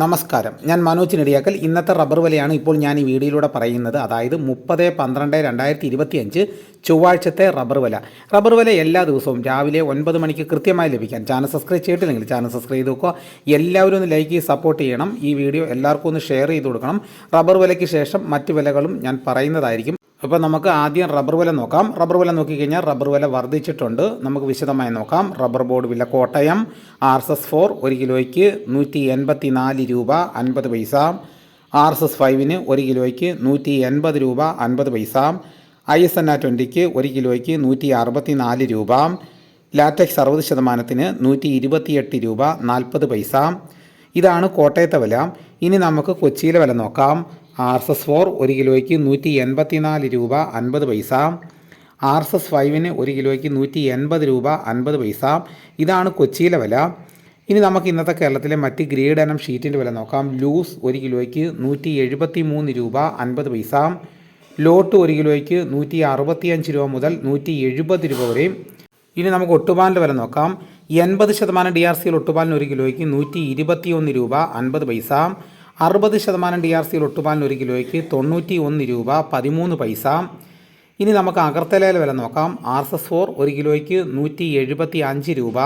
നമസ്കാരം. ഞാൻ മനോജ് നെടിയാക്കൽ. ഇന്നത്തെ റബ്ബർ വിലയാണ് ഇപ്പോൾ ഞാൻ ഈ വീഡിയോയിലൂടെ പറയുന്നത്. അതായത് മുപ്പത് പന്ത്രണ്ട് രണ്ടായിരത്തി ഇരുപത്തി അഞ്ച് ചൊവ്വാഴ്ചത്തെ റബ്ബർ വില. റബ്ബർ വില എല്ലാ ദിവസവും രാവിലെ ഒൻപത് മണിക്ക് കൃത്യമായി ലഭിക്കാൻ. ചാനൽ സബ്സ്ക്രൈബ് ചെയ്തിട്ടില്ലെങ്കിൽ ചാനൽ സബ്സ്ക്രൈബ് ചെയ്ത് നോക്കുക എല്ലാവരും ഒന്ന് ലൈക്ക് ചെയ്ത് സപ്പോർട്ട് ചെയ്യണം. ഈ വീഡിയോ എല്ലാവർക്കും ഒന്ന് ഷെയർ ചെയ്ത് കൊടുക്കണം. റബ്ബർ വിലയ്ക്ക് ശേഷം മറ്റ് വിലകളും ഞാൻ പറയുന്നതായിരിക്കും. അപ്പോൾ നമുക്ക് ആദ്യം റബ്ബർ വില നോക്കാം. റബ്ബർ വില നോക്കിക്കഴിഞ്ഞാൽ റബ്ബർ വില വർദ്ധിച്ചിട്ടുണ്ട്. നമുക്ക് വിശദമായി നോക്കാം. റബ്ബർ ബോർഡ് വില Kottayam R S S four ഒരു കിലോയ്ക്ക് നൂറ്റി എൺപത്തി നാല് രൂപ അൻപത് പൈസ. ആർ എസ് എസ് ഫൈവിന് ഒരു കിലോയ്ക്ക് നൂറ്റി എൺപത് രൂപ അൻപത് പൈസ. ഐ എസ് എൻ ആ ട്വന്റിക്ക് ഒരു കിലോയ്ക്ക് നൂറ്റി അറുപത്തി നാല് രൂപ. ലാറ്റക്സ് അറുപത് ശതമാനത്തിന് നൂറ്റി ഇരുപത്തിയെട്ട് രൂപ നാൽപ്പത് പൈസ. ഇതാണ് കോട്ടയത്തെ വില. ഇനി നമുക്ക് കൊച്ചിയിലെ വില നോക്കാം. ആർ എസ് എസ് ഫോർ ഒരു കിലോയ്ക്ക് നൂറ്റി എൺപത്തി നാല് രൂപ അൻപത് പൈസ. ആർ എസ് എസ് ഫൈവിന് ഒരു കിലോയ്ക്ക് നൂറ്റി എൺപത് രൂപ അൻപത് പൈസ. ഇതാണ് കൊച്ചിയിലെ വില. ഇനി നമുക്ക് ഇന്നത്തെ കേരളത്തിലെ മറ്റ് ഗ്രേഡ് ഇനം ഷീറ്റിന്റെ വില നോക്കാം. ലൂസ് ഒരു കിലോയ്ക്ക് നൂറ്റി എഴുപത്തി മൂന്ന് രൂപ അൻപത് പൈസ. ലോട്ട് ഒരു കിലോയ്ക്ക് നൂറ്റി അറുപത്തിയഞ്ച് രൂപ മുതൽ നൂറ്റി എഴുപത് രൂപ വരെയും ഇനി നമുക്ക് ഒട്ടുപാലിന്റെ വില നോക്കാം. എൺപത് ശതമാനം ഡി ആർ സിയിൽ ഒട്ടുപാലിന് ഒരു കിലോയ്ക്ക് നൂറ്റി ഇരുപത്തിയൊന്ന് രൂപ അൻപത് പൈസ. അറുപത് ശതമാനം ഡി ആർ സിയിൽ ഒട്ടുപാലിന് ഒരു കിലോയ്ക്ക് തൊണ്ണൂറ്റി ഒന്ന് രൂപ പതിമൂന്ന് പൈസ. ഇനി നമുക്ക് അകർത്തലയിലെ വില നോക്കാം. ആർ എസ് എസ് ഫോർ ഒരു കിലോയ്ക്ക് നൂറ്റി എഴുപത്തി അഞ്ച് രൂപ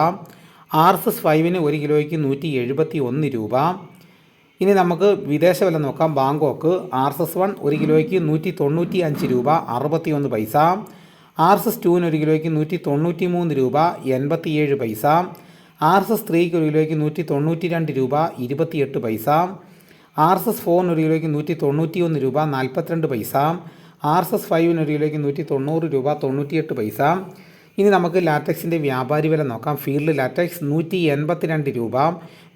ആർ എസ് എസ് ഫൈവിന് ഒരു കിലോയ്ക്ക് നൂറ്റി എഴുപത്തി ഒന്ന് രൂപ. ഇനി നമുക്ക് വിദേശ വില നോക്കാം. Bangkok R S S one ഒരു കിലോയ്ക്ക് നൂറ്റി തൊണ്ണൂറ്റി അഞ്ച് രൂപ അറുപത്തി ഒന്ന് പൈസ ആർ എസ് എസ് ടുവിന് ഒരു കിലോയ്ക്ക് നൂറ്റി തൊണ്ണൂറ്റി മൂന്ന് രൂപ എൺപത്തിയേഴ് പൈസ. ആർ എസ് എസ് ത്രീക്ക് ഒരു കിലോയ്ക്ക് നൂറ്റി തൊണ്ണൂറ്റി രണ്ട് രൂപ ഇരുപത്തിയെട്ട് പൈസ. ആർ എസ് എസ് ഫോറിന് ഒരു കിലോയ്ക്ക് നൂറ്റി തൊണ്ണൂറ്റി ഒന്ന് രൂപ നാൽപ്പത്തിരണ്ട് പൈസ ആർ എസ് എസ് ഫൈവിന് ഒരു കിലോയ്ക്ക് നൂറ്റി തൊണ്ണൂറ് രൂപ തൊണ്ണൂറ്റിയെട്ട് പൈസ. ഇനി നമുക്ക് ലാറ്റക്സിന്റെ വ്യാപാരി വില നോക്കാം. ഫീൽഡ് ലാറ്റക്സ് നൂറ്റി എൺപത്തിരണ്ട് രൂപ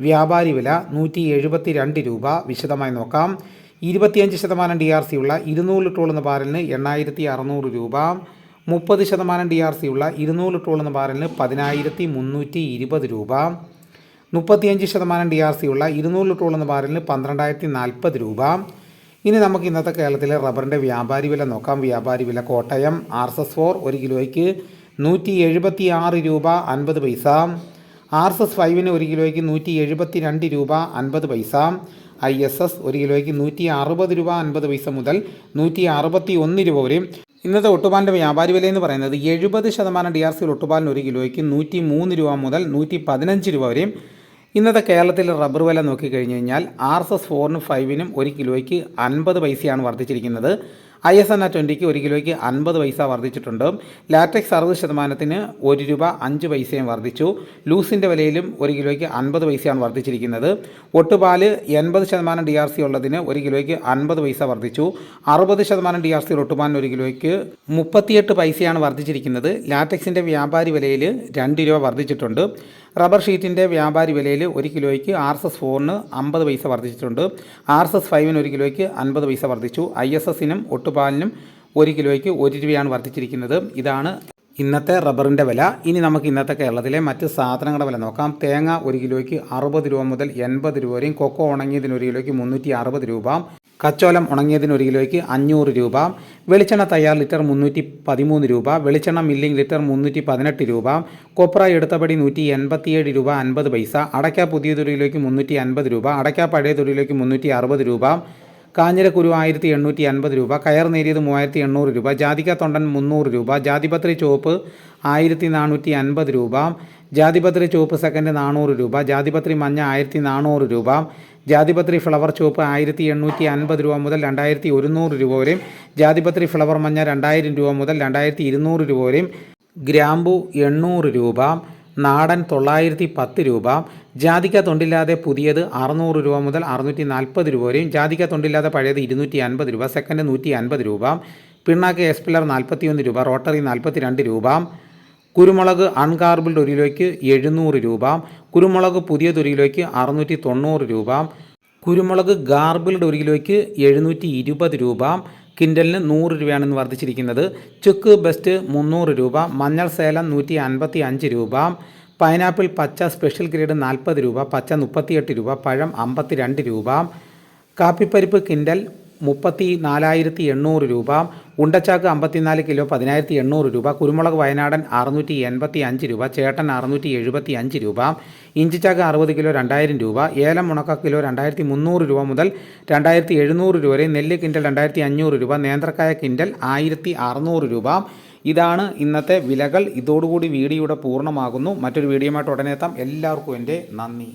വ്യാപാരി വില നൂറ്റി എഴുപത്തി രണ്ട് രൂപ വിശദമായി നോക്കാം. ഇരുപത്തിയഞ്ച് ശതമാനം ഡി ആർ സി ഉള്ള ഇരുന്നൂറ് ലിറ്ററോളുന്ന ബാരലിന് എണ്ണായിരത്തി അറുന്നൂറ് രൂപ മുപ്പത് ശതമാനം ഡി ആർ സി ഉള്ള ഇരുന്നൂറ് ലിറ്ററോളുന്ന ബാരലിന് പതിനായിരത്തി മുന്നൂറ്റി ഇരുപത് രൂപ. മുപ്പത്തിയഞ്ച് ശതമാനം ഡി ആർ സി ഉള്ള ഇരുന്നൂറ് ലിറ്ററോളുന്ന ബാരലിന് പന്ത്രണ്ടായിരത്തി നാൽപ്പത് രൂപ. ഇനി നമുക്ക് ഇന്നത്തെ കേരളത്തിലെ റബ്ബറിന്റെ വ്യാപാരി വില നോക്കാം. വ്യാപാരി വില Kottayam R S S four ഒരു കിലോയ്ക്ക് നൂറ്റി എഴുപത്തി ആറ് രൂപ അൻപത് പൈസ. ആർ എസ് എസ് ഫൈവിന് ഒരു കിലോയ്ക്ക് നൂറ്റി എഴുപത്തി രണ്ട് രൂപ അൻപത് പൈസ. ഐ എസ് എസ് ഒരു കിലോയ്ക്ക് നൂറ്റി അറുപത് രൂപ അൻപത് പൈസ മുതൽ നൂറ്റി അറുപത്തി ഒന്ന് രൂപ വരെയും ഇന്നത്തെ ഒട്ടുപാലിന്റെ വ്യാപാരി വില എന്ന് പറയുന്നത് എഴുപത് ശതമാനം ഡി ആർ സിയിൽ ഒട്ടുപാലിന് ഒരു കിലോയ്ക്ക് നൂറ്റി മൂന്ന് രൂപ മുതൽ നൂറ്റി പതിനഞ്ച് രൂപ വരെയും ഇന്നത്തെ കേരളത്തിലെ റബ്ബർ വില നോക്കിക്കഴിഞ്ഞ് കഴിഞ്ഞാൽ ആർ എസ് എസ് ഫോറിനും ഫൈവിനും ഒരു കിലോയ്ക്ക് അൻപത് പൈസയാണ് വർദ്ധിച്ചിരിക്കുന്നത്. ഐ എസ് എൻ ആ ട്വന്റിക്ക് ഒരു കിലോയ്ക്ക് അൻപത് പൈസ വർദ്ധിച്ചിട്ടുണ്ട്. ലാറ്റക്സ് അറുപത് ശതമാനത്തിന് ഒരു രൂപ അഞ്ച് പൈസയും വർദ്ധിച്ചു. ലൂസിന്റെ വിലയിലും ഒരു കിലോയ്ക്ക് അൻപത് പൈസയാണ് വർദ്ധിച്ചിരിക്കുന്നത്. ഒട്ടുപാൽ എൺപത് ശതമാനം ഡി ആർ സി ഉള്ളതിന് ഒരു കിലോയ്ക്ക് അൻപത് പൈസ വർദ്ധിച്ചു. അറുപത് ശതമാനം ഡി ആർ സി ഒട്ടുപാലിന് ഒരു കിലോയ്ക്ക് മുപ്പത്തിയെട്ട് പൈസയാണ് വർദ്ധിച്ചിരിക്കുന്നത്. ലാറ്റക്സിന്റെ വ്യാപാരി വിലയിൽ രണ്ട് രൂപ വർദ്ധിച്ചിട്ടുണ്ട്. റബ്ബർ ഷീറ്റിന്റെ വ്യാപാരി വിലയിൽ ഒരു കിലോയ്ക്ക് ആർ എസ് എസ് ഫോറിന് അമ്പത് പൈസ വർദ്ധിച്ചിട്ടുണ്ട്. ആർ എസ് എസ് ഫൈവിന് ഒരു കിലോയ്ക്ക് അൻപത് പൈസ വർദ്ധിച്ചു. ഐ എസ് എസിനും ഒട്ടുപാലിനും ഒരു കിലോയ്ക്ക് ഒരു രൂപയാണ് വർദ്ധിച്ചിരിക്കുന്നത്. ഇതാണ് ഇന്നത്തെ റബ്ബറിന്റെ വില. ഇനി നമുക്ക് ഇന്നത്തെ കേരളത്തിലെ മറ്റ് സാധനങ്ങളുടെ വില നോക്കാം. തേങ്ങ ഒരു കിലോയ്ക്ക് അറുപത് രൂപ മുതൽ എൺപത് രൂപ വരെയും കൊക്കോ ഉണങ്ങിയതിന് ഒരു കിലോയ്ക്ക് മുന്നൂറ്റി അറുപത് രൂപ കച്ചോലം ഉണങ്ങിയതിന് ഒരു കിലോയ്ക്ക് അഞ്ഞൂറ് രൂപ വെളിച്ചെണ്ണ തയ്യാർ ലിറ്റർ മുന്നൂറ്റി പതിമൂന്ന് രൂപ വെളിച്ചെണ്ണ മില്ലിംഗ് ലിറ്റർ മുന്നൂറ്റി പതിനെട്ട് രൂപ കൊപ്ര എടുത്തപടി നൂറ്റി എൺപത്തിയേഴ് രൂപ അൻപത് പൈസ അടയ്ക്ക പുതിയ തൊഴിലേക്ക് മുന്നൂറ്റി അൻപത് രൂപ അടയ്ക്ക പഴയ തൊഴിലേക്ക് മുന്നൂറ്റി അറുപത് രൂപ കാഞ്ഞിരക്കുരു ആയിരത്തി എണ്ണൂറ്റി അൻപത് രൂപ കയർ നേരിയത് മൂവായിരത്തി എണ്ണൂറ് രൂപ ജാതിക്ക തൊണ്ടൻ മുന്നൂറ് രൂപ ജാതിപത്രി ചുവപ്പ് ആയിരത്തി നാനൂറ്റി അൻപത് രൂപ ജാതിപത്രി ചുവപ്പ് സെക്കൻഡ് നാനൂറ് രൂപ ജാതിപത്രി മഞ്ഞ ആയിരത്തി നാനൂറ് രൂപ ജാതിപത്രി ഫ്ലവർ ചുവപ്പ് ആയിരത്തി എണ്ണൂറ്റി അൻപത് രൂപ മുതൽ രണ്ടായിരത്തി ഒരുന്നൂറ് രൂപ വരെയും ജാതിപത്രി ഫ്ലവർ മഞ്ഞ രണ്ടായിരം രൂപ മുതൽ രണ്ടായിരത്തി ഇരുന്നൂറ് രൂപ വരെയും ഗ്രാമ്പു എണ്ണൂറ് രൂപ നാടൻ തൊള്ളായിരത്തി പത്ത് രൂപ. ജാതിക്ക തൊണ്ടില്ലാതെ പുതിയത് അറുന്നൂറ് രൂപ മുതൽ അറുന്നൂറ്റി നാൽപ്പത് രൂപ വരെയും. ജാതിക്ക തൊണ്ടില്ലാതെ പഴയത് ഇരുന്നൂറ്റി അൻപത് രൂപ സെക്കൻഡ് നൂറ്റി അൻപത് രൂപ. പിണ്ണാക്ക് എസ്പില്ലർ നാൽപ്പത്തിയൊന്ന് രൂപ റോട്ടറി നാൽപ്പത്തി രണ്ട് രൂപ. കുരുമുളക് അൺകാർബിൾഡ് ഒരു കിലോയ്ക്ക് എഴുന്നൂറ് രൂപ. കുരുമുളക് പുതിയ ഒരു കിലോയ്ക്ക് അറുന്നൂറ്റി തൊണ്ണൂറ് രൂപ. കുരുമുളക് ഗാർബിൾഡ് ഒരു കിലോയ്ക്ക് എഴുന്നൂറ്റി ഇരുപത് രൂപ. കിൻഡലിന് നൂറ് രൂപയാണ് ഇന്ന് വർദ്ധിച്ചിരിക്കുന്നത്. ചുക്ക് ബെസ്റ്റ് മുന്നൂറ് രൂപ മഞ്ഞൾ സേലം നൂറ്റി അൻപത്തി അഞ്ച് രൂപ പൈനാപ്പിൾ പച്ച സ്പെഷ്യൽ ഗ്രേഡ് നാൽപ്പത് രൂപ പച്ച മുപ്പത്തിയെട്ട് രൂപ പഴം അമ്പത്തി രണ്ട് രൂപ. കാപ്പിപ്പരിപ്പ് കിൻഡൽ മുപ്പത്തി നാലായിരത്തി എണ്ണൂറ് രൂപ ഉണ്ടച്ചാക്ക് അമ്പത്തിനാല് കിലോ പതിനായിരത്തി എണ്ണൂറ് രൂപ കുരുമുളക് വയനാടൻ അറുന്നൂറ്റി എൺപത്തി അഞ്ച് രൂപ ചേട്ടൻ അറുന്നൂറ്റി എഴുപത്തി അഞ്ച് രൂപ ഇഞ്ചിച്ചാക്ക് അറുപത് കിലോ രണ്ടായിരം രൂപ ഏലം മുണക്ക കിലോ രണ്ടായിരത്തി മുന്നൂറ് രൂപ മുതൽ രണ്ടായിരത്തി എഴുന്നൂറ് രൂപ വരെ നെല്ല് കിൻഡൽ രണ്ടായിരത്തി അഞ്ഞൂറ് രൂപ നേന്ത്രക്കായ കിൻഡൽ ആയിരത്തി അറുന്നൂറ് രൂപ. ഇതാണ് ഇന്നത്തെ വിലകൾ. ഇതോടുകൂടി വീഡിയോയുടെ പൂർണമാകുന്നു. മറ്റൊരു വീഡിയോയുമായിട്ട് ഉടനെ എത്താം. എല്ലാവർക്കും എന്റെ നന്ദി.